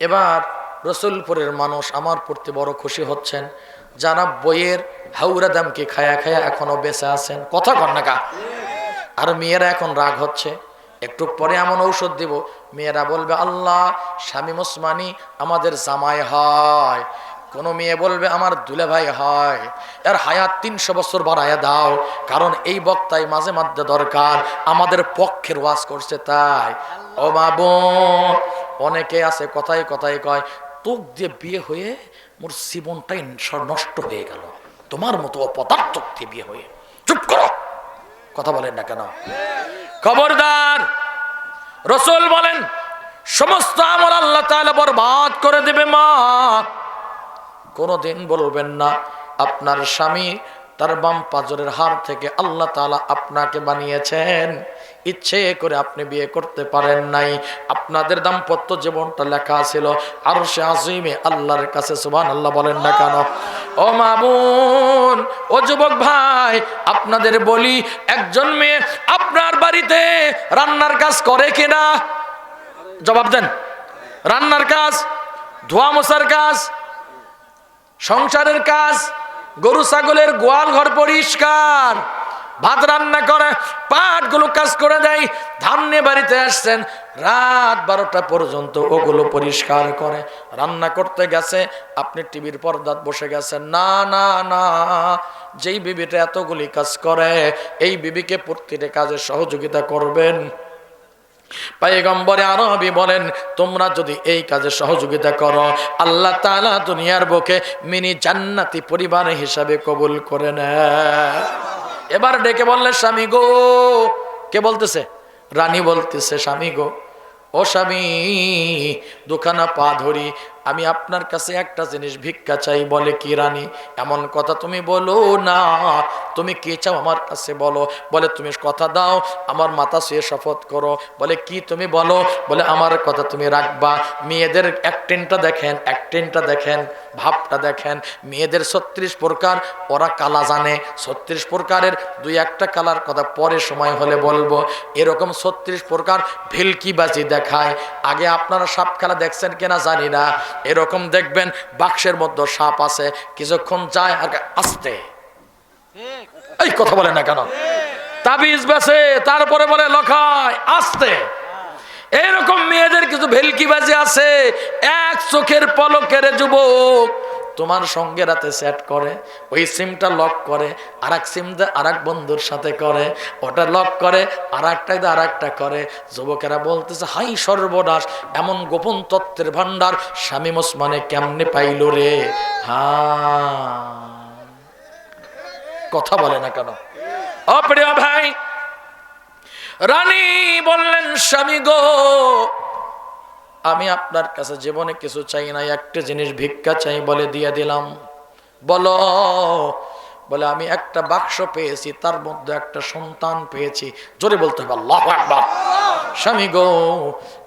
এবার রসুলপুরের মানুষ আমার প্রতি বড় খুশি হচ্ছেন। যারা বইয়ের হাউরা দামকে খায়া খায়া এখনও বেঁচে আছেন। কথা কর না কা আর মেয়েরা এখন রাগ হচ্ছে। একটু পরে এমন ঔষধ দিব। মেয়েরা বলবে, আল্লাহ, স্বামী মুসমানি আমাদের জামাই হয়। কোনো মেয়ে বলবে, আমার দুলে ভাই হয়। এর হায়াত তিনশো বছর বাড়াইয়া দাও। কারণ এই বক্তায় মাঝে মাঝে দরকার। আমাদের পক্ষের ওয়াজ করছে তাই। ও মা অনেকে আছে, কথায় কথায় কয় তোক দিয়ে বিয়ে হয়ে মোর জীবনটাই নষ্ট হয়ে গেল। তোমার মতো অপদার্থক দিয়ে বিয়ে হয়ে। চুপ করো। কথা বলেন না কেন? খবরদার, রসুল বলেন, সমস্ত আমল আল্লাহ তাআলা বরবাদ করে দেবে মা। কোনোদিন বলবেন না, আপনার স্বামী তার বাম পাজরের হার থেকে আল্লাহ তাআলা আপনাকে বানিয়েছেন। ইচ্ছে করে আপনি বিয়ে করতে পারেন নাই। আপনাদের দাম্পত্য জীবনটা লেখা ছিল আর সে আজিমে আল্লাহর কাছে সুবান আল্লাহ বলেন না কেন? ও মামুন ও যুবক ভাই, আপনাদের বলি, একজন মেয়ে আপনার বাড়িতে রান্নার কাজ করে কিনা? জবাব দেন। রান্নার কাজ, ধোয়া মশার কাজ, সংসারের কাজ গরু, ছাগলের গোয়াল ঘর পরিষ্কার। ভাত রান্না করে, পাটগুলো কাজ করে দেয় ধান বাড়িতে আসছেন, রাত বারোটা পর্যন্ত ওগুলো পরিষ্কার করে। রান্না করতে গেছে, আপনি টিভির পর্দাত বসে গেছেন, না না না, যেই বিবিটা এতগুলি কাজ করে, এই বিবিকে প্রতিটা কাজে সহযোগিতা করবেন। পাইগম্বরে আরবি বলেন, তোমরা যদি এই কাজে সহযোগিতা করো, আল্লাহ তাআলা দুনিয়ার বুকে মিনি জান্নাতি পরিবার হিসাবে কবুল করে এবার ডেকে বললে, স্বামী গো। কে বলতেছে? রানী বলতেছে, স্বামী গো, ও স্বামী, দুখানা পা ধরি আমি আপনার কাছে একটা জিনিস ভিক্ষা চাই, বলে কি রানী? এমন কথা তুমি বলো না। তুমি কি চাও আমার কাছে বলো? বলে, তুমি কথা দাও, আমার মাথা শুয়ে শপথ করো। বলে, কি তুমি বলো? বলে, আমার কথা তুমি রাখবা। মেয়েদের অ্যাক্টিংটা দেখেন অ্যাক্টিংটা দেখেন, ভাবটা দেখেন। মেয়েদের ছত্রিশ প্রকার, ওরা কালা জানে। ছত্রিশ প্রকারের দুই একটা কালার কথা পরে সময় হলে বলব। এরকম ছত্রিশ প্রকার ভেলকিবাজি দেখায়। আগে আপনারা সাপ খেলা দেখছেন কিনা জানি না। এরকম দেখবেন বাক্সের মধ্যে সাপ আছে, কিছুক্ষণ যায় আর আসতে। এই কথা বলে না কেন? তাবিজ বেছে, তারপরে বলে লখায়, আসতে। এরকম মেয়েদের কিছু ভেলকিবাজি আছে, এক চোখের পলকের যুবক তোমার সঙ্গে রাতে সেট করে, ওই সিমটা লক করে আর এক সিম দিয়ে আর এক বন্ধুর সাথে করে, ওটা লক করে আর একটা দিয়ে আর একটা করে। যুবকেরা বলতেছে, হাই সর্বনাশ, এমন গোপন তত্ত্বের ভান্ডার স্বামী মুসমানে কেমনে পাইল রে? হা কথা বলে না কেন? অপ্রিয় ভাই, রানী বললেন, স্বামী গো আমি আপনার কাছে জীবনে কিছু চাই না, একটা জিনিস ভিক্ষা চাই বলে দিয়ে দিলাম। বলো, বলে আমি একটা বাক্স পেয়েছি, তার মধ্যে একটা সন্তান পেয়েছি। জোরে বলতে হবে, আল্লাহ স্বামী গো,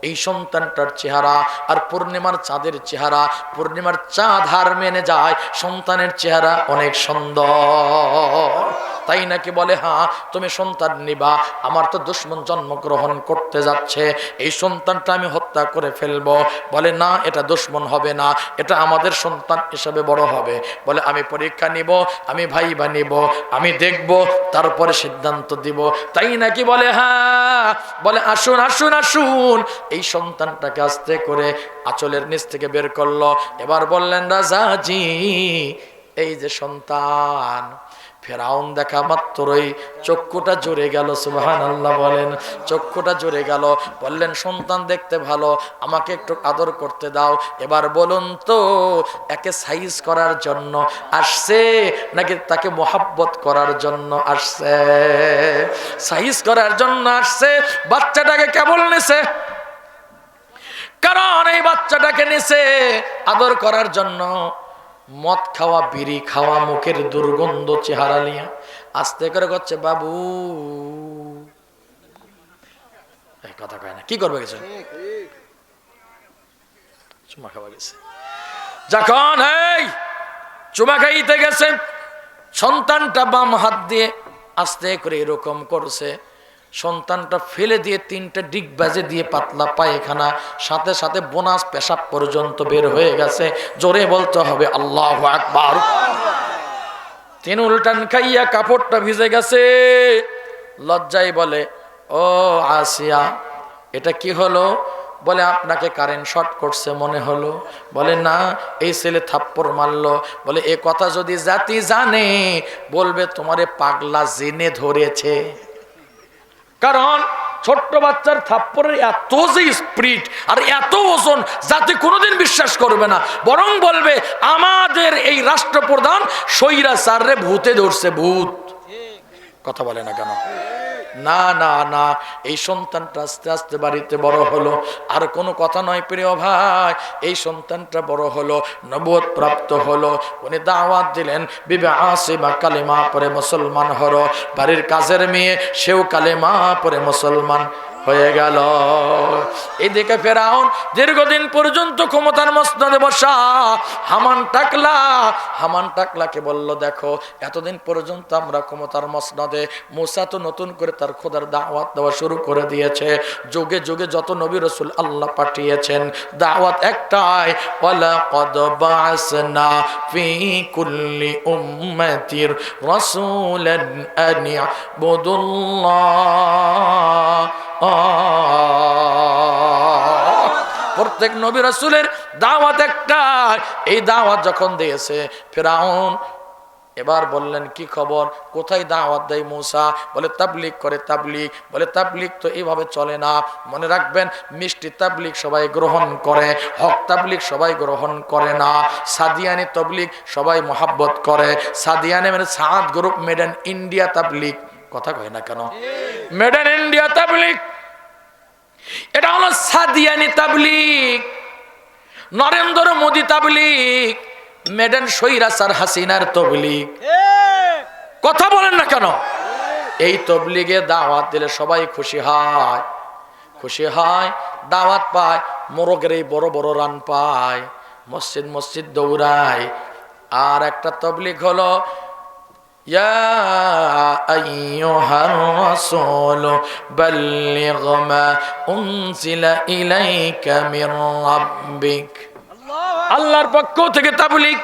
এই সন্তানটার চেহারা আর পূর্ণিমার চাঁদের চেহারা, পূর্ণিমার চাঁদ হার মেনে যায়, সন্তানের চেহারা অনেক সুন্দর। তাই নাকি বলে হ্যাঁ তুমি সন্তান নিবা, আমার তো দুশ্মন জন্মগ্রহণ করতে যাচ্ছে, এই সন্তানটা আমি হত্যা করে ফেলব। বলে, না, এটা দুশ্মন হবে না, এটা আমাদের সন্তান হিসাবে বড় হবে। বলে, আমি পরীক্ষা নিব, আমি ভাই বা নিব, আমি দেখব, তারপরে সিদ্ধান্ত দিব। তাই নাকি বলে হ্যাঁ বলে, আসুন আসুন আসুন। এই সন্তানটাকে আস্তে করে আঁচলের নিচ থেকে বের করল। এবার বললেন রাজা রাজাজি, এই যে সন্তান ফেরাউন দেখা মাত্রই চক্ষুটা জুড়ে গেল সুবাহান আল্লাহ বলেন। চক্ষুটা জুড়ে গেল, বললেন, সন্তান দেখতে ভালো, আমাকে একটু আদর করতে দাও। এবার বলুন তো, একে সাইজ করার জন্য আসছে নাকি তাকে মোহাব্বত করার জন্য আসছে? সাইজ করার জন্য আসছে, বাচ্চাটাকে কেবল নিছে। কারণ এই বাচ্চাটাকে নিছে আদর করার জন্য। মদ খাওয়া, বিড়ি খাওয়া, মুখের দুর্গন্ধ, চেহারা নিয়ে আস্তে করে করছে, বাবু। কথা কয় না। কি করবে গেছে চুমা খাওয়া গেছে। যখন এই চুমা খাইতে গেছে, সন্তানটা বাম হাত দিয়ে আস্তে করে এরকম করছে। সন্তানটা ফেলে দিয়ে তিনটা ডিগ বাজে দিয়ে পাতলা পায়খানা, সাথে সাথে বোনাস পেশাব পর্যন্ত বের হয়ে গেছে। জোরে বলতে হবে, আল্লাহ আকবার। তিন উল্টান খাইয়া কাপড়টা ভিজে গেছে। লজ্জায় বলে, ও আসিয়া, এটা কি হলো? বলে, আপনাকে কারেন্ট শর্ট করছে মনে হলো। বলে, না, এই ছেলে থাপ্পড় মারলো। বলে, এ কথা যদি জাতি জানে, বলবে তোমারে পাগলা জেনে ধরেছে। কারণ ছোট্ট বাচ্চার থাপ্পড়ের এত যে স্প্রিট আর এত ওজন, যাতে কোনোদিন বিশ্বাস করবে না। বরং বলবে, আমাদের এই রাষ্ট্রপ্রধান সৈরা সাররে ভূতে ধরছে, ভূত। কথা বলে না কেন? না না না, এই সন্তানটা আস্তে আস্তে বাড়িতে বড় হলো। আর কোনো কথা নয়, প্রিয় ভাই, এই সন্তানটা বড় হলো নবদ প্রাপ্ত হলো। উনি দাওয়াত দিলেন, বিবে আসিমা কালেমা পরে মুসলমান হলো বাড়ির কাজের মেয়ে, সেও কালেমা পরে মুসলমান। হয়ে গেল। এদিকে ফেরাউন দীর্ঘদিন পর্যন্ত ক্ষমতার মসনদে বসা, হামান টাকলা, হামান টাকলাকে বলল, দেখো, এতদিন পর্যন্ত আমরা ক্ষমতার মসনদে, মুসা তো নতুন করে তার খোদার দাওয়াত দেওয়া শুরু করে দিয়েছে। যুগে যুগে যত নবী রসুল আল্লাহ পাঠিয়েছেন, দাওয়াত একটাই ওয়ালা কদ প্রত্যেক নবী রাসূলের দাওয়াত একটা এই দাওয়াত যখন দিয়েছে, ফেরাউন এবার বললেন, কি খবর? কোথায় দাওয়াত দেয় মূসা? বলে তাবলিক করে তাবলিক বলে তাবলিক তো এইভাবে চলে না। মনে রাখবেন, মিষ্টি তাবলিক সবাই গ্রহণ করে, হক তাবলিক সবাই গ্রহণ করে না। সাদিয়ানি তবলিক সবাই মোহাব্বত করে। সাদিয়ানি মানে Saad group made in India তাবলিক কথা কয় না কেন? মেড ইন ইন্ডিয়া তাবলিক এটা হলো সাদিয়ানি তাবলিক নরেন্দ্র মোদী তাবলিক মেডেন সৈরাসার হাসিনার তবলিগ। কথা বলেন না কেন? এই তবলিগে দাওয়াত দিলে সবাই খুশি হয়। খুশি হয়, দাওয়াত পায়, মোরগের এই বড় বড় রান পায়, মসজিদ মসজিদ দৌড়ায়। আর একটা তবলিগ হলো يا أيها الرسول بلغ ما أنزل إليك من ربك আল্লাহর পক্ষ থেকে তাবলিগ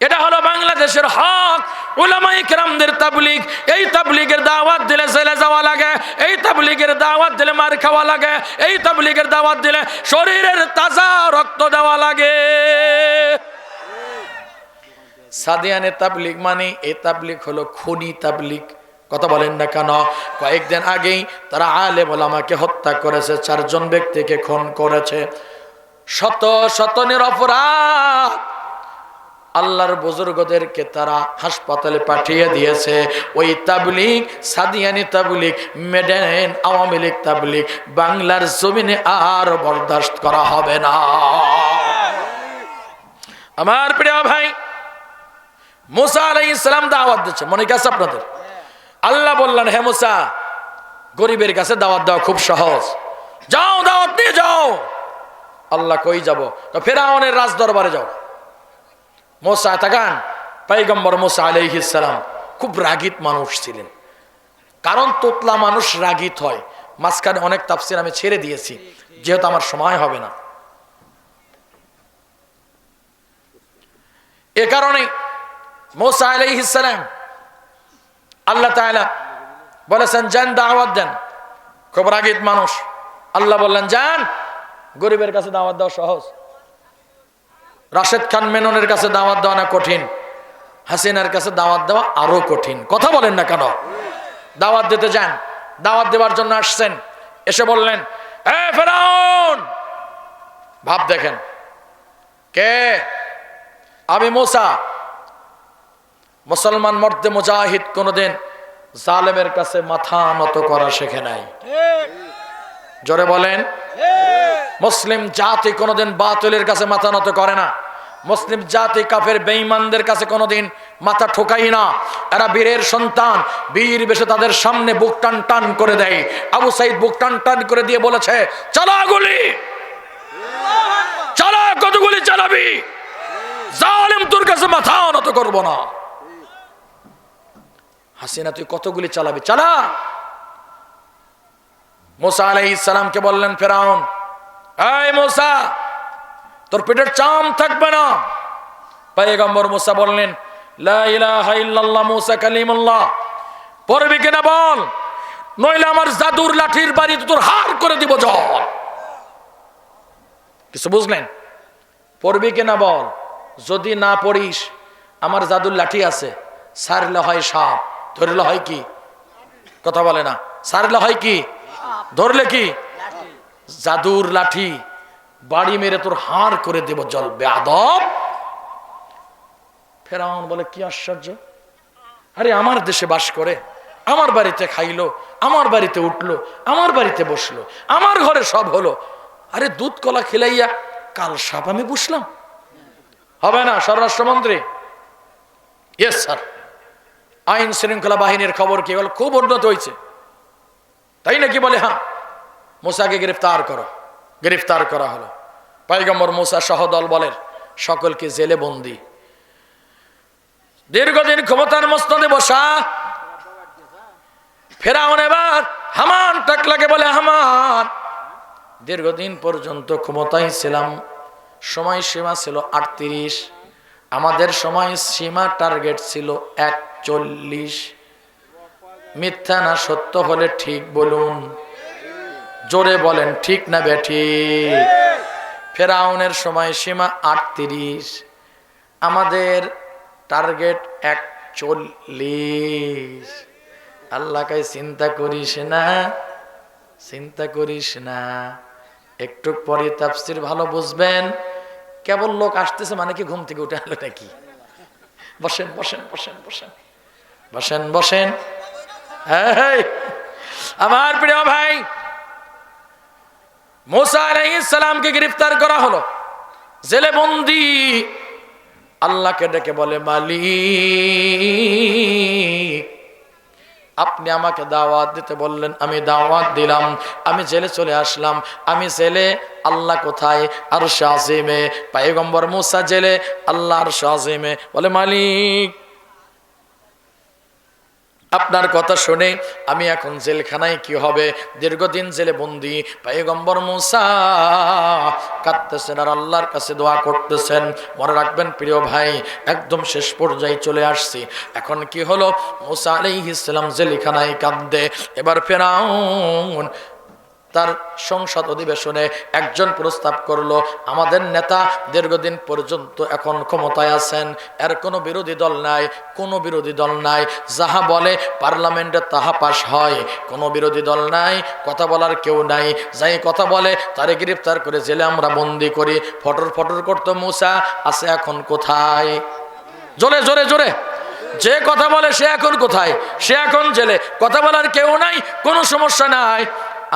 এটা হলো বাংলাদেশের হক উলামাই কেরামদের তাবলিগ এই তাবলিগের দাওয়াত দিলে জেলে যাওয়া লাগে এই তাবলিগের দাওয়াত দিলে মার খাওয়া লাগে এই তাবলিগের দাওয়াত দিলে শরীরের তাজা রক্ত দেওয়া লাগে সাদিয়ানে তাবলিগ মানে এই তাবলিক হলো খুনি তাবলিগ। কথা বলেন না কেন? কয়েকদিন আগেই তারা আলেম ওলামাকে হত্যা করেছে, চারজন ব্যক্তিকে খুন করেছে। শত শতনের নিরপরাধ আল্লাহর বুজুর্গদেরকে তারা হাসপাতালে পাঠিয়ে দিয়েছে। ওই তাবলিগ, সাদিয়ানি তাবলিগ, মেডেন, আওয়ামী লীগ তাবলিগ, বাংলার জমিনে আর বরদাস্ত করা হবে না। আমার প্রিয় ভাই মুসা আলাই ইসলাম দাওয়াত দিচ্ছে। মনে কাছে আপনাদের? আল্লাহ বললেন, হে মুসা, গরিবের কাছে দাওয়াত দেওয়া খুব সহজ। যাও, দাওয়াত দিয়ে যাও। আল্লাহ কই যাব? তো ফেরাউনের রাজ দরবারে যাও। মোসা, তাকান, পাইগম্বর মোসা আলাইহিসালাম খুব রাগিত মানুষ ছিলেন। কারণ তোতলা মানুষ রাগিত হয়। মাঝখানে অনেক তাফসির আমি ছেড়ে দিয়েছি, যেহেতু আমার সময় হবে না। এ কারণে মোসা আলাইহিসালাম আল্লাহ তাআলা বলেছেন যান দাওয়াত দেন। খুব রাগিত মানুষ। আল্লাহ বললেন যান গরিবের কাছে দাওয়াত দেওয়া সহজ। রাশেদ খান মেননের কাছে দাওয়াত দেওয়া না কঠিন। হাসিনার কাছে দাওয়াত দেওয়া আরও কঠিন। কথা বলেন না কেন? দাওয়াত দিতে যান। দাওয়াত দেওয়ার জন্য আসছেন। এসে বললেন ভাব দেখেন। কে? আমি মোসা। মুসলমান মর্দে মুজাহিদ কোনোদিন জালেমের কাছে মাথা নত করা শেখে নাই। জোরে বলেন, মুসলিম জাতি কোনোদিন বাতিলের কাছে মাথা নত করে না। মুসলিম জাতি কাফের বেঈমানদের কাছে কোনোদিন মাথা ঠোকাই না। এরা বীরের সন্তান, বীর বেশে তাদের সামনে বুক টান টান করে দেয়। আবু সাইদ বুক টান টান করে দিয়ে বলেছে, চালা গুলি! চালা কতগুলি চালাবি? জালেম তোর কাছে মাথা নত করব না। হাসিনা, তুই কতগুলি চালাবি? চালা! মোসা আলাই ইসলামকে বললেন, ফেরাউন মোসা, তোর পেটের চাম থাকবে না। পাইগম্বর মোসা বললেন বল? নইলে আমার জাদুর লাঠির বাড়ি তোর হার করে দিব জল। কিছু বুঝলেন? পড়বি কিনা বল? যদি না পড়িস, আমার জাদুর লাঠি আছে, সারলে হয় সাপ। ধরলে হয় কি? কথা বলে না। সারলে হয় কি? ধরলে কি? জাদুর লাঠি। বাড়ি মেরে তোর হাড় করে দেব জল। বেদব ফেরাউন বলে, কি আশ্চর্য। আরে, আমার দেশে বাস করে। আমার বাড়িতে খাইলো, আমার বাড়িতে উঠল, আমার বাড়িতে বসল, আমার ঘরে সব হলো। আরে, দুধ কলা খেলাইয়া কাল সাপ আমি বুঝলাম হবে না, স্বরাষ্ট্রমন্ত্রী? ইয়েস স্যার আইন শৃঙ্খলা বাহিনীর খবর কি? বল খুব উন্নত হয়েছে। তাই নাকি বলে হ্যাঁ মুসাকে গ্রেফতার করো, গ্রেফতার করা হলো। পাইগম্বর মুসা সহদল বলেন, সকলকে জেলে বন্দি। দীর্ঘদিন ক্ষমতার মস্তদে বসা। ফেরাউন এবার হামান টাকলাকে বলে, হামান, দীর্ঘদিন পর্যন্ত ক্ষমতায় ছিলাম। সময় সীমা ছিল আটত্রিশ। আমাদের সময় সীমা টার্গেট ছিল একচল্লিশ মিথ্যা না সত্য হলে ঠিক বলুন। জোরে বলেন, ঠিক না বেঠি ফেরাউনের সময় সীমা আটত্রিশ। আমাদের টার্গেট এক একচল্লিশ। আল্লাহকে চিন্তা করিস না, চিন্তা করিস না। একটু পরে তাফসির ভালো বুঝবেন। কেবল লোক আসতেছে মানে কি ঘুম থেকে উঠে আলো নাকি? বসেন বসেন বসেন বসেন। বসেন বসেন। আমার প্রিয় ভাই, মোসা গ্রেফতার করা হলো। জেলে বন্দি। আল্লাহকে ডেকে বলে, মালিক, আপনি আমাকে দাওয়াত দিতে বললেন, আমি দাওয়াত দিলাম, আমি জেলে চলে আসলাম, আমি জেলে আল্লাহ কোথায়? আর শাহিমে পাইগম্বর মুসা জেলে, আল্লাহ আর বলে, মালিক আপনার কথা শুনে আমি এখন জেলখানায় কি হবে? দীর্ঘদিন জেলে বন্দি। পাইগম্বর মুসা কাঁদতেছেন আর আল্লাহর কাছে দোয়া করতেছেন। মনে রাখবেন প্রিয় ভাই, একদম শেষ পর্যায়ে চলে আসছি। এখন কি হলো? মুসা ইসলাম জেলখানায় কাঁদে। এবার ফেরাউন তার সংসদ অধিবেশনে একজন প্রস্তাব করল, আমাদের নেতা দীর্ঘদিন পর্যন্ত এখন ক্ষমতায় আছেন, এর কোনো বিরোধী দল নাই, কোনো বিরোধী দল নাই, যাহা বলে পার্লামেন্টে তাহা পাশ হয়, কোনো বিরোধী দল নাই, কথা বলার কেউ নাই, যাই কথা বলে তারে গ্রেফতার করে জেলে আমরা বন্দি করি, ফটর ফটর করতো মুসা, আছে এখন কোথায়? জোরে জোরে জোরে, যে কথা বলে সে এখন কোথায়? সে এখন জেলে, কথা বলার কেউ নাই, কোনো সমস্যা নাই।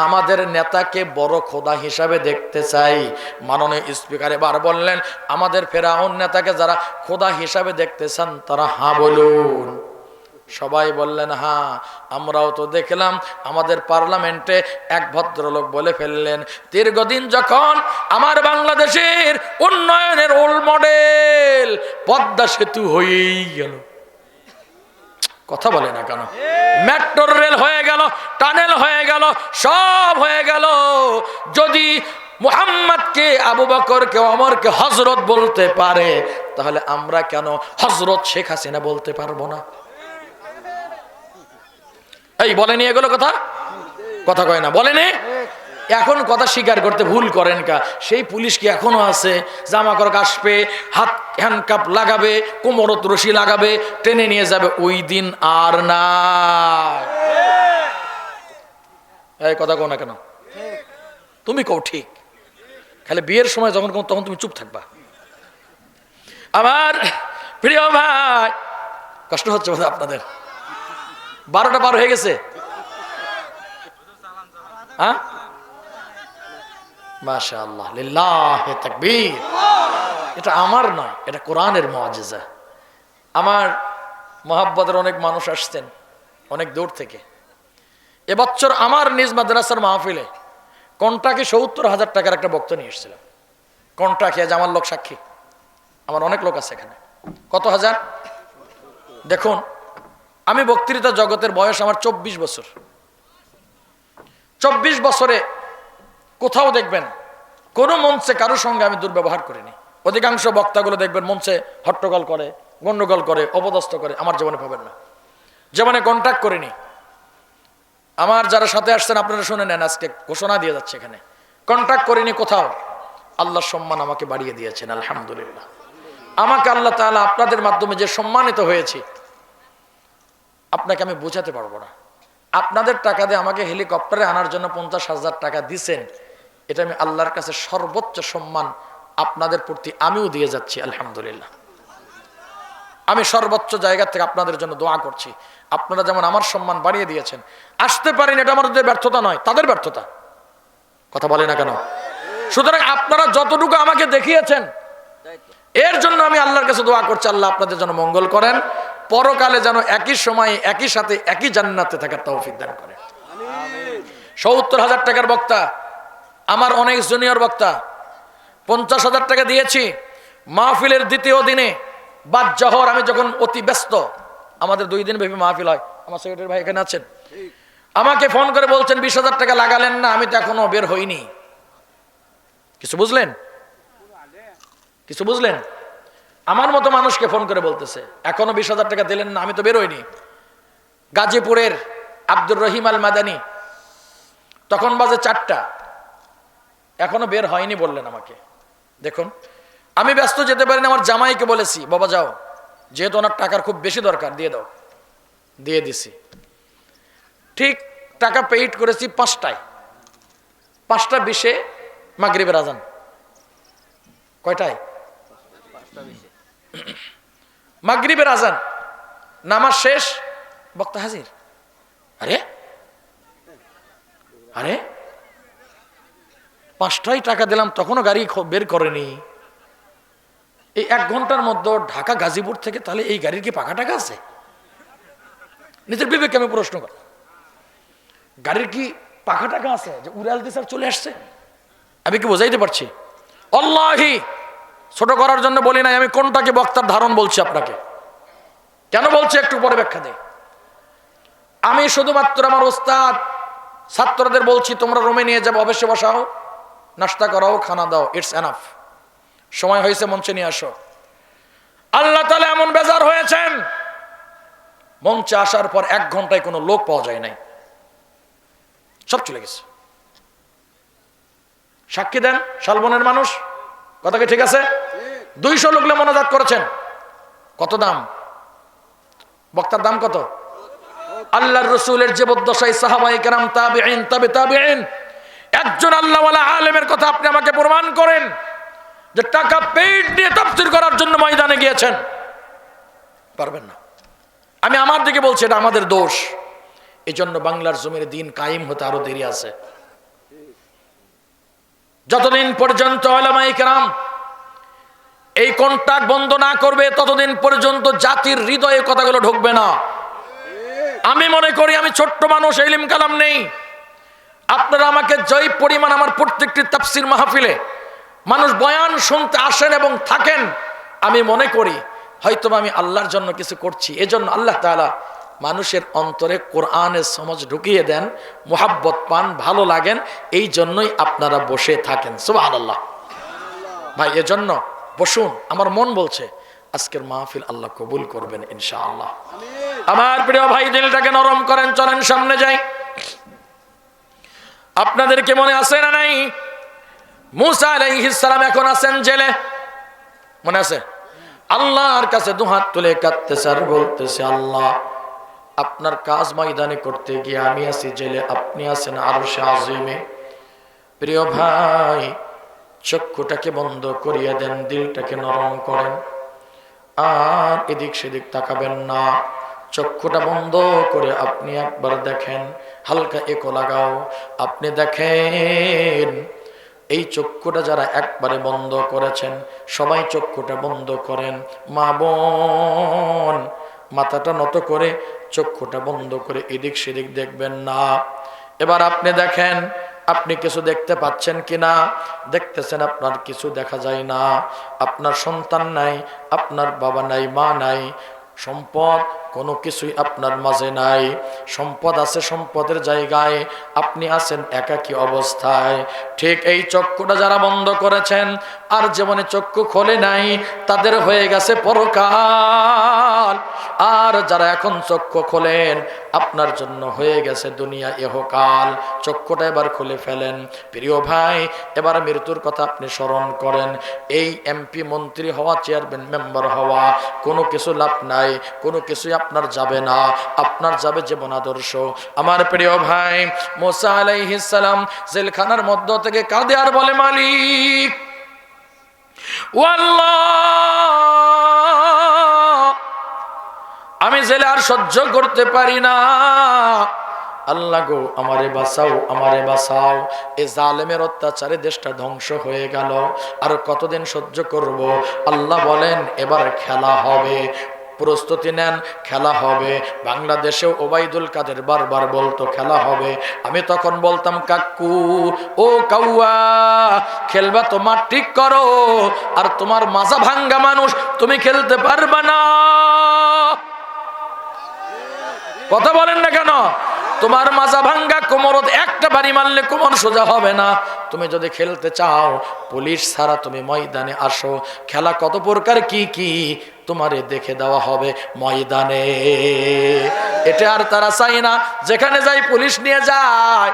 আমাদের নেতাকে বড় খোদা হিসাবে দেখতে চাই। মাননীয় স্পিকার এবার বললেন, আমাদের ফেরাউন নেতাকে যারা খোদা হিসাবে দেখতে চান, তারা হ্যাঁ বলুন। সবাই বললেন হ্যাঁ আমরাও তো দেখলাম, আমাদের পার্লামেন্টে এক ভদ্রলোক বলে ফেললেন, দীর্ঘদিন যখন আমার বাংলাদেশের উন্নয়নের ওল্ড মডেল পদ্মা সেতু হয়েই গেল। কথা বলে না কেন? মেট্রো রেল হয়ে গেল, টানেল হয়ে গেল, সব হয়ে গেল। যদি মুহাম্মদকে, আবু বকরকে অমরকে হজরত বলতে পারে, তাহলে আমরা কেন হজরত শেখ হাসিনা বলতে পারব না? এই, বলেনি এগুলো কথা? কথা কয় না, বলেনি? এখন কথা স্বীকার করতে ভুল করেন কা। সেই পুলিশ কি এখনও আছে? জামা করক আসবে হাত হ্যান্ডকাপ লাগাবে, কোমরত রশি লাগাবে, টেনে নিয়ে যাবে, ওই দিন আর না। এই কথা কো না কেন? তুমি কও ঠিক। খালি বিয়ের সময় যখন তখন তুমি চুপ থাকবা। আমার প্রিয় ভাই, কষ্ট হচ্ছে বোধহয় আপনাদের। বারোটা পার হয়ে গেছে। হ্যাঁ? মাশা আল্লাহ লিল্লাহ তাকবীর। এটা আমার নয়, এটা কোরআনের মজেজা আমার মহাব্বতের অনেক মানুষ আসছেন, অনেক দূর থেকে। এবছর আমার নিজ মাদ্রাসার মাহফিলে কন্টাকে সত্তর হাজার টাকার একটা বক্ত নিয়ে এসেছিলাম। কন্টাকে আজ আমার লোক সাক্ষী? আমার অনেক লোক আছে এখানে। কত হাজার? দেখুন, আমি বক্তৃতা জগতের বয়স আমার চব্বিশ বছর। চব্বিশ বছরে কোথাও দেখবেন, কোনো মঞ্চে কারোর সঙ্গে আমি দুর্ব্যবহার করিনি। অধিকাংশ বক্তাগুলো দেখবেন মঞ্চে হট্টগোল করে, গণ্ডগোল করে, অপদস্থ করে, আমার জীবনে পাবেন না। জীবনে কন্ট্যাক্ট করিনি। আমার যারা সাথে আসছেন, আপনারা শুনে নেন, আজকে ঘোষণা দিয়ে যাচ্ছে এখানে। কন্ট্যাক্ট করিনি কোথাও। আল্লাহর সম্মান আমাকে বাড়িয়ে দিয়েছেন, আলহামদুলিল্লাহ। আমাকে আল্লাহ তাআলা আপনাদের মাধ্যমে যে সম্মানিত হয়েছি, আপনাকে আমি বোঝাতে পারব না। আপনাদের টাকা দিয়ে আমাকে হেলিকপ্টারে আনার জন্য পঞ্চাশ হাজার টাকা দিছেন এটা আমি আল্লাহর কাছে সর্বোচ্চ সম্মান আপনাদের প্রতি আমিও দিয়ে যাচ্ছি, আলহামদুলিল্লাহ। আমি সর্বোচ্চ জায়গা থেকে আপনাদের জন্য দোয়া করছি। আপনারা যেমন আমার সম্মান বাড়িয়ে দিয়েছেন, আসতে পারেন এটা আমাদের ব্যর্থতা নয়, তাদের ব্যর্থতা। কথা বলে না কেন? সুতরাং আপনারা যতটুকু আমাকে দেখিয়েছেন, এর জন্য আমি আল্লাহর কাছে দোয়া করছি, আল্লাহ আপনাদের জন্য মঙ্গল করেন, পরকালে যেন একই সময়ে, একই সাথে, একই জান্নাতে থাকার তৌফিক দান করেন। সত্তর হাজার টাকার বক্তা আমার অনেক জুনিয়র বক্তা, পঞ্চাশ হাজার টাকা দিয়েছি, মাহফিলের দ্বিতীয় দিনে বাদ জহর, আমি যখন অতি ব্যস্ত, আমাদের দুই দিন ভেবে মাহফিল হয়। আমার সেক্রেটারি ভাই এখানে আছেন। আমাকে ফোন করে বলছেন, বিশ হাজার টাকা লাগালেন না, আমি তো এখনও বের হইনি। কিছু বুঝলেন? কিছু বুঝলেন? আমার মতো মানুষকে ফোন করে বলতেছে, এখনও বিশ হাজার টাকা দিলেন না, আমি তো বেরোইনি গাজীপুরের আব্দুর রহিম আল মাদানি তখন বাজে চারটা এখনও বের হয়নি বললেন আমাকে। দেখুন, আমি ব্যস্ত যেতে পারিনি, আমার জামাইকে বলেছি, বাবা, যাও। যেহেতু ওনার টাকার খুব বেশি দরকার, দিয়ে দাও। দিয়ে দিছি। ঠিক টাকা পেইড করেছি পাঁচটায়। পাঁচটা বিশে মাগরিবের আজান। কয়টায়? মাগরিবের আজান। নামাজ শেষ, বক্তা হাজির। আরে? আরে? পাঁচটায় টাকা দিলাম, তখনও গাড়ি বের করেনি। এই এক ঘণ্টার মধ্যে ঢাকা গাজীপুর থেকে তাহলে এই গাড়ির কি পাকা টাকা আছে? নিজের বিবেককে আমি প্রশ্ন কর। গাড়ির কি পাকা টাকা আছে? যে উড়াল দিয়ে চলে আসছে? আমি কি বোঝাইতে পারছি? অল্লাহি ছোট করার জন্য বলি নাই, আমি কোনটাকে বক্তার ধারণ বলছি আপনাকে? কেন বলছি একটু পরে ব্যাখ্যা দেয় আমি শুধুমাত্র আমার ওস্তাদ, ছাত্রদের বলছি, তোমরা রুমে নিয়ে যাব অবশ্যই বসাও। নাস্তা করাও, খানা দাও ইটস এনাফ সময় হয়েছে, মঞ্চে নিয়ে আসো। আল্লাহ তালা এমন বেজার হয়েছেন, মঞ্চে আসার পর এক ঘন্টায় কোনো লোক পাওয়া যায় নাই। সব চলে গেছে। সাক্ষী দেন, শালবনের মানুষ, কথা কি ঠিক আছে? দুইশো লোকলে মনোজাত করেছেন। কত দাম? বক্তার দাম কত? আল্লাহর রসুলের জীবদ্দশাই সাহাবাই কেরাম তাবে আইন তবে তাবে আইন একজন আল্লাহওয়ালা আলেমের কথা আপনি আমাকে প্রমাণ করেন যে টাকা পেইড নিয়ে তফসির করার জন্য ময়দানে গিয়েছেন। পারবেন না। আমি আমার দিকে বলছি, এটা আমাদের দোষ। এই জন্য বাংলার জমির দিন কায়েম হতে আরও দেরি আছে। যতদিন পর্যন্ত আলামাই কেরাম এই কন্ট্রাক্ট বন্ধ না করবে, ততদিন পর্যন্ত জাতির হৃদয়ে কথাগুলো ঢুকবে না। আমি মনে করি আমি ছোট্ট মানুষ, এলিম কালাম নেই। আপনারা আমাকে জয় পরিমাণ আমার প্রত্যেকটি তাফসির মাহফিলে মানুষ বয়ান শুনতে আসেন এবং থাকেন, আমি মনে করি হয়তো আমি আল্লাহর জন্য কিছু করছি। এজন্য আল্লাহ তাআলা মানুষের অন্তরে কোরআনের সমাজ ঢুকিয়ে দেন, মোহাব্বত পান, ভালো লাগেন, এই জন্যই আপনারা বসে থাকেন। সুবাহ আল্লাহ ভাই, এজন্য বসুন, আমার মন বলছে আজকের মাহফিল আল্লাহ কবুল করবেন ইনশাআল্লাহ। আমার প্রিয় ভাই, দিলটাকে নরম করেন, চলেন সামনে যাই। আপনাদেরকে মনে আছে না নাই? মুসা সালাম এখন আছেন জেলে। মনে আছে? আল্লাহর কাছে দুহাত তুলে কাঁদতেছে আর বলতেছে, আল্লাহ, আপনার কাজ ময়দানে করতে গিয়ে আমি আছি জেলে, আপনি আছেন আরও আজিমে। প্রিয় ভাই, চক্ষুটাকে বন্ধ করিয়ে দেন, দিলটাকে নরম করেন। আর এদিক সেদিক তাকাবেন না। চক্ষুটা বন্ধ করে আপনি একবার দেখেন হালকা একো লাগাও। আপনি দেখেন, এই চক্ষুটা যারা একবারে বন্ধ করেছেন, সবাই চক্ষুটা বন্ধ করেন। মা বোন, মাথাটা নত করে চক্ষুটা বন্ধ করে এদিক সেদিক দেখবেন না। এবার আপনি দেখেন, আপনি কিছু দেখতে পাচ্ছেন কি না দেখতেছেন আপনার কিছু দেখা যায় না। আপনার সন্তান নাই, আপনার বাবা নাই, মা নাই। সম্পদ কোনো কিছুই আপনার মাঝে নাই। সম্পদ আছে সম্পদের জায়গায়, আপনি আছেন একাকী অবস্থায়। ঠিক এই চক্ষুটা যারা বন্ধ করেছেন, আর জীবনে চক্ষু খোলে নাই, তাদের হয়ে গেছে পরকাল। আর যারা এখন চক্ষু খোলেন, আপনার জন্য হয়ে গেছে দুনিয়া এহকাল চক্ষুটা এবার খুলে ফেলেন। প্রিয় ভাই, এবার মৃত্যুর কথা আপনি স্মরণ করেন। এই এমপি মন্ত্রী হওয়া, চেয়ারম্যান মেম্বার হওয়া, কোনো কিছু লাভ নাই, কোনো কিছুই আপনার যাবে না, আপনার যাবে জীবন আদর্শ। আমার প্রিয় ভাই, মোসা আলাইহিস সালাম জেলখানার মধ্য থেকে কাঁদে আর বলে, মালিক আমি জেলে আর সহ্য করতে পারি না। আল্লাহ গো, আমারে বাঁচাও আমারে বাঁচাও। এ জালেমের অত্যাচারে দেশটা ধ্বংস হয়ে গেল। আর কতদিন সহ্য করব? আল্লাহ বলেন, এবার খেলা হবে। প্রস্তুতি নেন, খেলা হবে। বাংলাদেশেও ওবায়দুল কাদের বারবার বলতো, খেলা হবে। আমি তখন বলতাম, কাকু, ও কাউয়া, খেলবা তোমার ঠিক করো, আর তোমার মাজা ভাঙ্গা মানুষ তুমি খেলতে পারবা না। কথা বলেন না কেন? তোমার মাজা ভাঙ্গা কোমরত একটা বাড়ি মারলে কোমর সোজা হবে না। তুমি যদি খেলতে চাও, পুলিশ ছাড়া তুমি ময়দানে আসো। খেলা কত প্রকার, কি কি? তোমারে দেখে দেওয়া হবে ময়দানে। এটা আর তারা চাই না। যেখানে যাই পুলিশ নিয়ে যায়।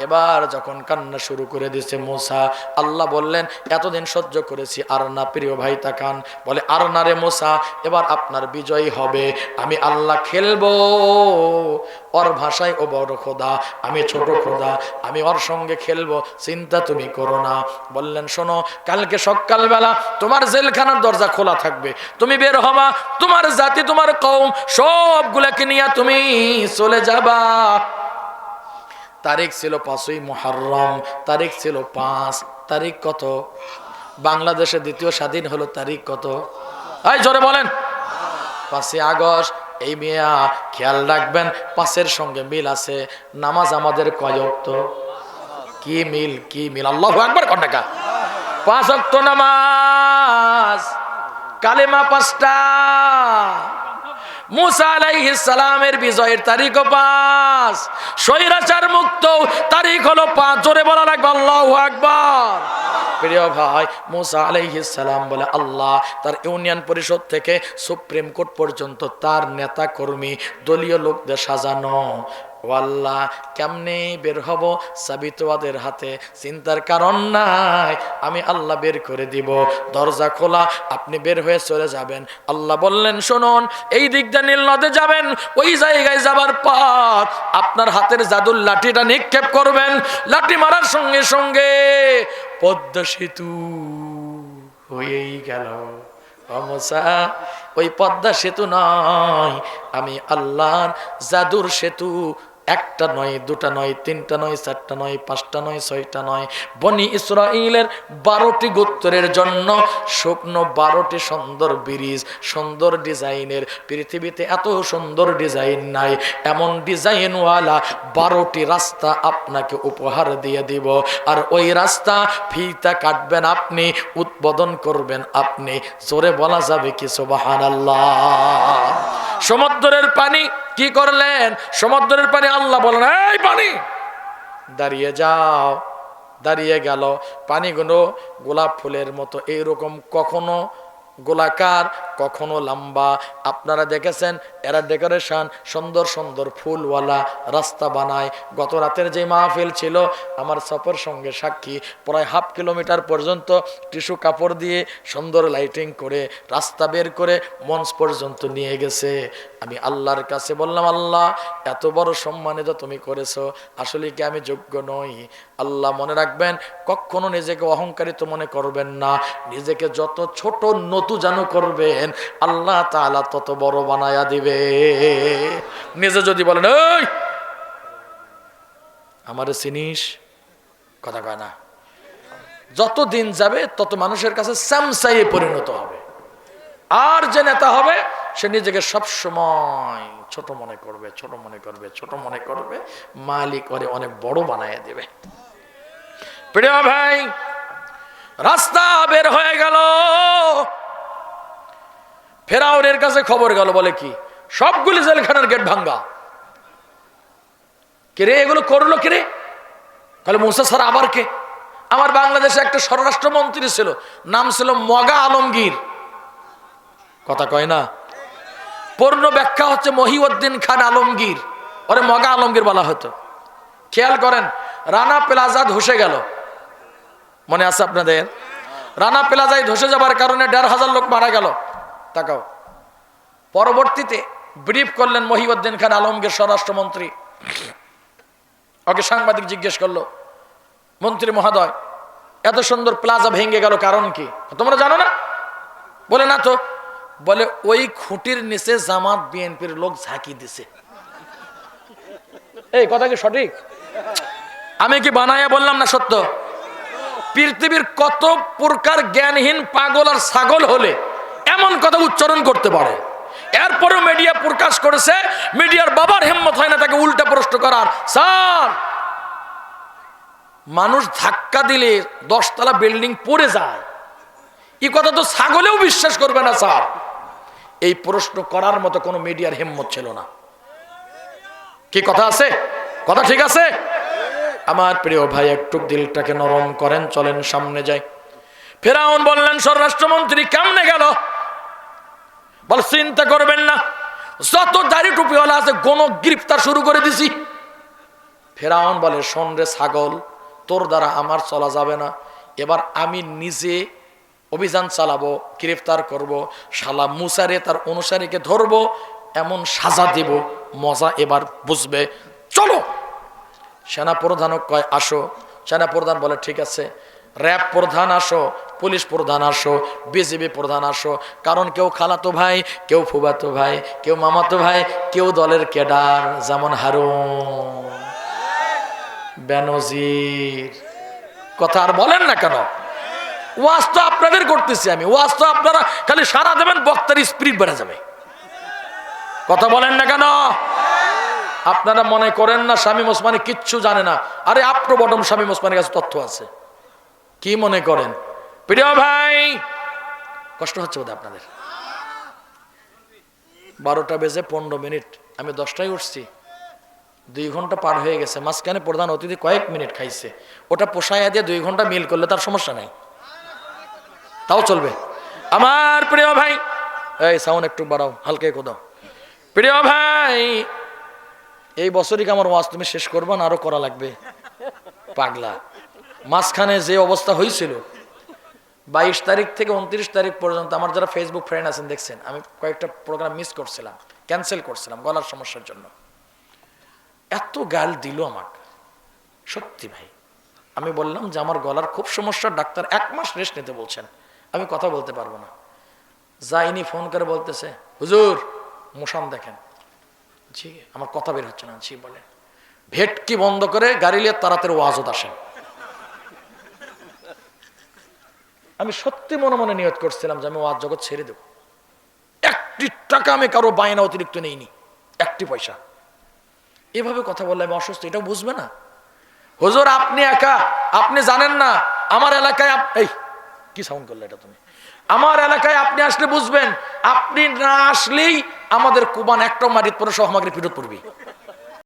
এবার যখন কান্না শুরু করে দিছে মোসা, আল্লাহ বললেন, এতদিন সহ্য করেছি, আর না, প্রিয় ভাই তাকান। বলে, আর না রে মোসা, এবার আপনার বিজয়ী হবে, আমি আল্লাহ খেলব। ওর ভাষায় ও বড় খোদা, আমি ছোট খোদা, আমি ওর সঙ্গে খেলব, চিন্তা তুমি করো না। বললেন, শোনো, কালকে সকালবেলা তোমার জেলখানার দরজা খোলা থাকবে। তুমি বের হবা, তোমার জাতি, তোমার কৌম সবগুলাকে নিয়ে তুমি চলে যাবা। তারিখ ছিল পাঁচই মহারম তারিখ ছিল পাঁচ, তারিখ কত? বাংলাদেশে দ্বিতীয় স্বাধীন হলো তারিখ কত? এই জোরে বলেন। পাঁচই আগস্ট, এই মিয়া, খেয়াল রাখবেন, পাঁচের সঙ্গে মিল আছে। নামাজ আমাদের কয়ক্ত কি মিল কি মিল? আল্লাহ একবার কন্টাকা পাঁচ অক্ত নামাজ। কালেমা পাঁচটা। মুসা আলাইহিস সালামের বিজয়ের তারিখও পাঁচ স্বৈরাচার মুক্ত তারিখ হলো পাঁচ, জোরে বলা লাগবে, আল্লাহু আকবার। প্রিয় ভাই, মুসা আলাইহিস সালাম বলে আল্লাহ তার ইউনিয়ন পরিষদ থেকে সুপ্রিম কোর্ট পর্যন্ত তার নেতা কর্মী দলীয় লোকদের সাজানো। ও আল্লাহ কেমনে বের হব? সাবিতোয়াদের হাতে চিন্তার কারণ নাই। আমি আল্লাহ বের করে দিব। দরজা খোলা, আপনি বের হয়ে চলে যাবেন। আল্লাহ বললেন, শুনুন, এই দিকটা নীল নদে যাবেন, ওই জায়গায় যাবার পর আপনার হাতের জাদুর লাঠিটা নিক্ষেপ করবেন। লাঠি মারার সঙ্গে সঙ্গে পদ্মা সেতু হয়েই গেল। ওই পদ্মা সেতু নয়। আমি আল্লাহর জাদুর সেতু একটা নয়, দুটা নয়, তিনটা নয়, চারটা নয়, পাঁচটা নয়, ছয়টা নয়। বনি ইসরাইলের বারোটি গোত্রের জন্য শুকনো বারোটি সুন্দর ব্রিজ, সুন্দর ডিজাইনের। পৃথিবীতে এত সুন্দর ডিজাইন নাই। এমন ডিজাইনওয়ালা বারোটি রাস্তা আপনাকে উপহার দিয়ে দিব। আর ওই রাস্তা ফিতা কাটবেন আপনি, উদ্বোধন করবেন আপনি। জোরে বলা যাবে কি সুবাহান সমুদ্রের পানি, কি করলেন? সমুদ্রের পানি আল্লাহ বলেন, এই পানি! দাঁড়িয়ে যাও, দাঁড়িয়ে গেল। পানিগুলো গোলাপ ফুলের মতো এইরকম কখনো গোলাকার, কখনো লম্বা। আপনারা দেখেছেন, এরা ডেকোরেশন সুন্দর সুন্দর ফুলওয়ালা রাস্তা বানায়। গত রাতের যে মাহফিল ছিল, আমার সফর সঙ্গে সাক্ষী, প্রায় হাফ কিলোমিটার পর্যন্ত টিস্যু কাপড় দিয়ে সুন্দর লাইটিং করে রাস্তা বের করে মঞ্চ পর্যন্ত নিয়ে গেছে। আমি আল্লাহর কাছে বললাম, আল্লাহ, এত বড় সম্মানিত তুমি করেছ। আসলে কি আমি যোগ্য নই? আল্লাহ মনে রাখবেন, কখনো নিজেকে অহংকারিত মনে করবেন না। নিজেকে যত ছোট নতু যেন করবেন, আল্লাহ তাআলা তত বড় বানায়া দিবে। নিজে যদি বলেন, এই, আমার চিনিস? কথা কয় না। যত দিন যাবে, তত মানুষের কাছে স্যামসাইয়ে পরিণত হবে। আর যে নেতা হবে, সে নিজেকে সব সময় ছোট মনে করবে, ছোট মনে করবে, ছোট মনে করবে। মালিক করে অনেক বড় বানায় দেবে। প্রিয় ভাই, রাস্তা বের হয়ে গেল। ফেরাউনের কাছে খবর গেল, বলে কি? সবগুলি জেলখানার গেট ভাঙ্গা কিরে এগুলো করল কিরে তাহলে মুসা স্যার আবার কে? আমার বাংলাদেশে একটা স্বরাষ্ট্রমন্ত্রী ছিল, নাম ছিল মগা আলমগীর। কথা কয় না? পূর্ণ ব্যাখ্যা হচ্ছে মহিউদ্দিন খান আলমগীর। ওরে মগা আলমগীর বলা হতো। খেয়াল করেন, রানা প্লাজা ধসে গেল। মনে আছে আপনাদের? রানা প্লাজায় ধসে যাবার কারণে দেড় হাজার লোক মারা গেল। তাকাও। পরবর্তীতে ব্রিফ করলেন মহিউদ্দিন খান আলমগীর স্বরাষ্ট্রমন্ত্রী। ওকে সাংবাদিক জিজ্ঞেস করল, মন্ত্রী মহোদয়, এত সুন্দর প্লাজা ভেঙে গেল কারণ কি? তোমরা জানো না? বলে, না তো। বলে, ওই খুঁটির নিচে জামাত বিএনপির লোক ঝাঁকি দিছে। এই, কথা কি সঠিক? আমি কি বানাইয়া বললাম না সত্য? পৃথিবীর কত প্রকার জ্ঞানহীন পাগল আর ছাগল হলে এমন কথা উচ্চারণ করতে পারে। এরপরেও মিডিয়া প্রকাশ করেছে মিডিয়ার বাবার হিম্মত হয় না তাকে উল্টা প্রশ্ন করার। স্যার, মানুষ ধাক্কা দিলে দশতলা বিল্ডিং পড়ে যায়। এই কথা তো ছাগলেও বিশ্বাস করবে না, স্যার। এই প্রশ্ন করার মতো কোনো মিডিয়ার হিম্মত ছিল না। কি কথা আছে? কথা ঠিক আছে? আমার প্রিয় ভাই, একটু দিলটাকে নরম করেন, চলেন সামনে যাই। ফেরাউন বললেন, স্বরাষ্ট্রমন্ত্রী কেমনে গেল? বল, চিন্তা করবেন না, যত দাড়ি টুপিওয়ালা আছে গণ গ্রেপ্তার শুরু করে দিছি। ফেরাউন বলে, শোন রে ছাগল, তোর দ্বারা আমার চলা যাবে না। এবার আমি নিজে অভিযান চালাবো গ্রেফতার করব, শালা মুসারে, তার অনুসারীকে ধরবো, এমন সাজা দেব, মজা এবার বুঝবে। চলো! সেনা প্রধানও কয়, আসো। সেনা প্রধান বলে, ঠিক আছে। র্যাব প্রধান, আসো। পুলিশ প্রধান আসো বিজেপি প্রধান আসো, কারণ কেউ খালাতো ভাই, কেউ ফুবাতো ভাই, কেউ মামাতো ভাই, কেউ দলের কেডার যেমন হারুন। বেনজির। কথা আর বলেন না কেন? ওয়াজ তো আপনাদের করতেছি আমি, ওয়াজ তো আপনারা খালি সারা দেবেন, বক্তার স্পিরিট বেড়ে যাবে। কথা বলেন না কেন? আপনারা মনে করেন না স্বামী ওসমানী কিচ্ছু জানে না। আরে আপনি বটম স্বামী ওসমানের কাছে তথ্য আছে। কি মনে করেন? প্রিয় ভাই, কষ্ট হচ্ছে বোধহয় আপনাদের। বারোটা বেজে পনেরো মিনিট, আমি দশটায় উঠছি। দুই ঘণ্টা পার হয়ে গেছে, মাঝখানে প্রধান অতিথি কয়েক মিনিট খাইছে। ওটা পোষায় দিয়ে দুই ঘণ্টা মিল করলে তার সমস্যা নাই। তাও চলবে। আমার প্রিয় ভাই, এই সাউন্ড একটু বাড়াও, হালকা কোদাও প্রিয় ভাই, এই বছরই আমার ওয়াজ তুমি শেষ করবা না? আরও করা লাগবে। পাগলা। মাঝখানে যে অবস্থা হয়েছিল বাইশ তারিখ থেকে উনত্রিশ তারিখ পর্যন্ত আমার যারা ফেসবুক ফ্রেন্ড আছেন, দেখছেন, আমি কয়েকটা প্রোগ্রাম মিস করছিলাম ক্যান্সেল করছিলাম গলার সমস্যার জন্য। এত গাল দিল আমাকে। সত্যি ভাই, আমি বললাম যে আমার গলার খুব সমস্যা, ডাক্তার এক মাস রেস্ট নিতে বলছেন। আমি কথা বলতে পারব না। যাইনি ফোন করে বলতেছে, হুজুর, মোশান দেখেন। জি, আমার কথা বের হচ্ছে না, জি বলে ভেটকি বন্ধ করে গাড়ি নিয়ে তাড়াতাড়ি ওয়াজত আসেন। আমি সত্যি মনে মনে নিয়ত করছিলাম যে আমি ওয়াজ জগৎ ছেড়ে দেব। একটি টাকা আমি কারও বায়না অতিরিক্ত নেইনি, একটি পয়সা। এভাবে কথা বললে আমি অসুস্থ এটাও বুঝবে না। হুজুর, আপনি একা, আপনি জানেন না, আমার এলাকায় এই, কি সাউন্ড করলে এটা তুমি? আমার এলাকায় আপনি আসলে বুঝবেন, আপনি না আসলেই আমাদের কুবান একটা মাটির পরে সহমাগের ফিরত পড়বি।